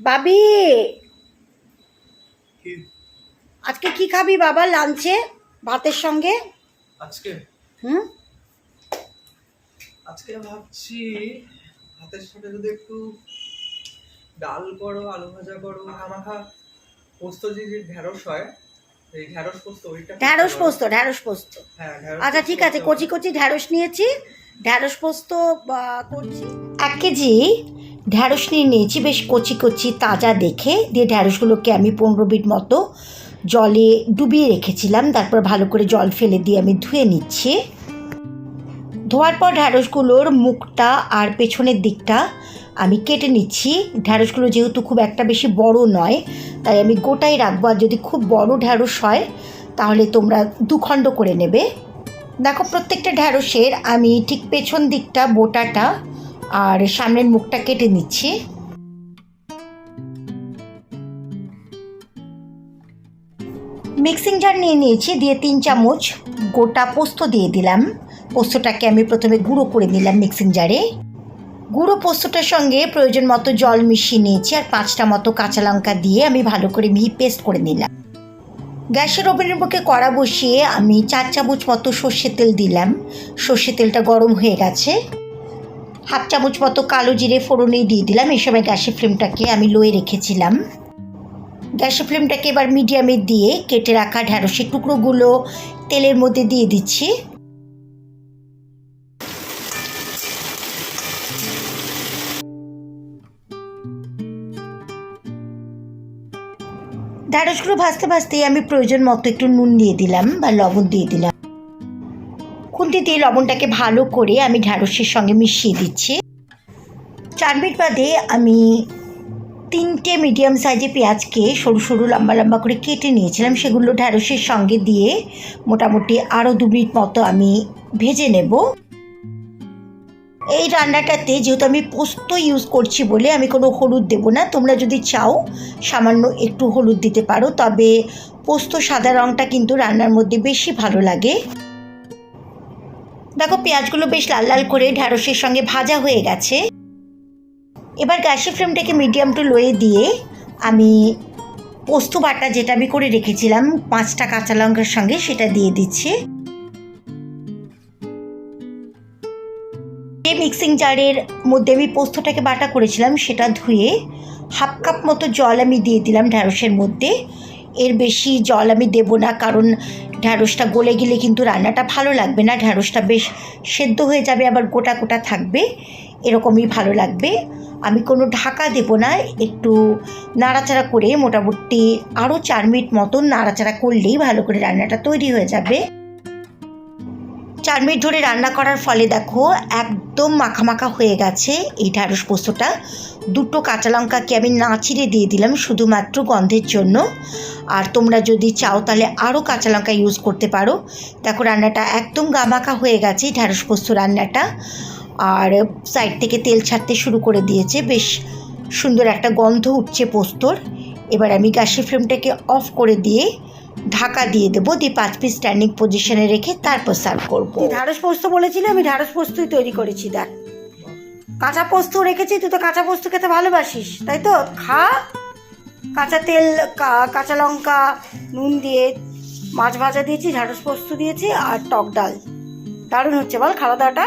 বাবি! আজকে কি খাবি বাবা লাঞ্চে? ভাতের সঙ্গে? আজকে? হুম? আজকে ভাবছি ভাতের সাথে যদি একটু ডাল করো আলু ভাজা করো মাখা পোস্ত যে ঢেঁড়স হয় এই ঢেঁড়স পোস্ত ওইটা পারো। পোস্ত ঢ্যাঁড়স পোস্ত। হ্যাঁ ঢেঁড়স আচ্ছা ঠিক আছে কচি কচি ঢ্যাঁড়স নিয়েছি। ঢ্যাঁড়স পোস্ত করছি। এক কেজি ঢ্যাঁড়স নিয়ে নিয়েছি, বেশ কচি কচি তাজা দেখে। দিয়ে ঢ্যাঁড়সগুলোকে আমি পনেরো মিনিট মতো জলে ডুবিয়ে রেখেছিলাম। তারপর ভালো করে জল ফেলে দিয়ে আমি ধুয়ে নিচ্ছি। ধোয়ার পর ঢ্যাঁড়সগুলোর মুখটা আর পেছনের দিকটা আমি কেটে নিচ্ছি। ঢ্যাঁড়সগুলো যেহেতু খুব একটা বেশি বড় নয়, তাই আমি গোটাই রাখব। আর যদি খুব বড় ঢ্যাঁড়স হয়, তাহলে তোমরা দুখণ্ড করে নেবে। দেখো, প্রত্যেকটা ঢ্যাঁড়সের আমি ঠিক পেছন দিকটা, বোটাটা আর সামনের মুখটা কেটে নিচ্ছি। মিক্সিং জার নিয়ে নিয়েছি, দিয়ে তিন চামচ গোটা পোস্ত দিয়ে দিলাম। পোস্তটাকে আমি প্রথমে গুঁড়ো করে নিলাম মিক্সিং জারে গুঁড়ো পোস্তটার সঙ্গে প্রয়োজন মতো জল মিশিয়ে নিয়েছি আর পাঁচটা মতো কাঁচা লঙ্কা দিয়ে আমি ভালো করে মিহি পেস্ট করে নিলাম। গ্যাসের ওভেনের বুকে কড়া বসিয়ে আমি চার চামচ মতো সর্ষের তেল দিলাম। সর্ষের তেলটা গরম হয়ে গেছে। হাফ চামচ মতো কালো জিরে ফোড়নেই দিয়ে দিলাম। এই সময় গ্যাসের ফ্লেমটাকে আমি লোয়ে রেখেছিলাম। গ্যাসের ফ্লেমটাকে এবার মিডিয়ামে দিয়ে কেটে রাখা ঢ্যাঁড়সের টুকরোগুলো তেলের মধ্যে দিয়ে দিচ্ছি। ঢ্যাঁড়সগুলো ভাজতে ভাজতেই আমি প্রয়োজন মতো একটু নুন দিয়ে দিলাম বা লবণ দিয়ে দিলাম। খুন্তি দিয়ে লবণটাকে ভালো করে আমি ঢ্যাঁড়সের সঙ্গে মিশিয়ে দিচ্ছি। চার মিনিট বাদে আমি তিনটে মিডিয়াম সাইজে পেঁয়াজকে সরু সরু লম্বা লম্বা করে কেটে নিয়েছিলাম। সেগুলো ঢ্যাঁড়সের সঙ্গে দিয়ে মোটামুটি আরও দু মিনিট মতো আমি ভেজে নেব। এই রান্নাটাতে যেহেতু আমি পোস্ত ইউজ করছি বলে আমি কোনো হলুদ দেবো না, তোমরা যদি চাও সামান্য একটু হলুদ দিতে পারো, তবে পোস্ত সাদা রঙটা কিন্তু রান্নার মধ্যে বেশি ভালো লাগে। দেখো, পেঁয়াজগুলো বেশ লাল লাল করে ঢ্যাঁড়সের সঙ্গে ভাজা হয়ে গেছে। এবার গ্যাসের ফ্লেমটাকে মিডিয়াম টু লোয়ে দিয়ে আমি পোস্ত বাটা যেটা আমি করে রেখেছিলাম, পাঁচটা কাঁচা লঙ্কার সঙ্গে সেটা দিয়ে দিচ্ছি। যে মিক্সিং জারের মধ্যে আমি পোস্তটাকে বাটা করেছিলাম, সেটা ধুয়ে হাফ কাপ মতো জল আমি দিয়ে দিলাম ঢ্যাঁড়সের মধ্যে। এর বেশি জল আমি দেব না, কারণ ঢ্যাঁড়সটা গলে গেলে কিন্তু রান্নাটা ভালো লাগবে না। ঢ্যাঁড়সটা বেশ সেদ্ধ হয়ে যাবে, আবার গোটা গোটা থাকবে, এরকমই ভালো লাগবে। আমি কোনো ঢাকা দেব না, একটু নাড়াচাড়া করে মোটামুটি আরও চার মিনিট মতন নাড়াচাড়া করলেই ভালো করে রান্নাটা তৈরি হয়ে যাবে। চার মিনিট ধরে রান্না করার ফলে দেখো একদম মাখা মাখা হয়ে গেছে এই ঢ্যাঁড়স পোস্তটা। দুটো কাঁচা লঙ্কাকে আমি নাচিড়ে দিয়ে দিলাম শুধুমাত্র গন্ধের জন্য। আর তোমরা যদি চাও তাহলে আরও কাঁচা লঙ্কা ইউজ করতে পারো। দেখো রান্নাটা একদম গামাখা হয়ে গেছে ঢ্যাঁড়স পোস্ত রান্নাটা। আর সাইড থেকে তেল ছাড়তে শুরু করে দিয়েছে। বেশ সুন্দর একটা গন্ধ উঠছে পোস্তর। এবার আমি গ্যাসের ফ্লেমটাকে অফ করে দিয়ে ঢাকা দিয়ে দেবো, দিয়ে পাঁচ পিস স্ট্যান্ডিং পজিশনে রেখে তারপর সার্ভ করব। ঢ্যাঁড়স পোস্ত বলেছিলে, আমি ঢাড়স পোস্তই তৈরি করেছি, দেখ। কাঁচা পোস্ত রেখেছি, তুই তো কাঁচা পোস্ত খেতে ভালোবাসিস, তাই তো? খা। কাঁচা তেল কাঁচা লঙ্কা, নুন দিয়ে মাছ ভাজা দিয়েছি ঢ্যাঁড়স পোস্ত দিয়েছি আর টক ডাল। দারুণ হচ্ছে বল, খাওয়া দাওয়াটা।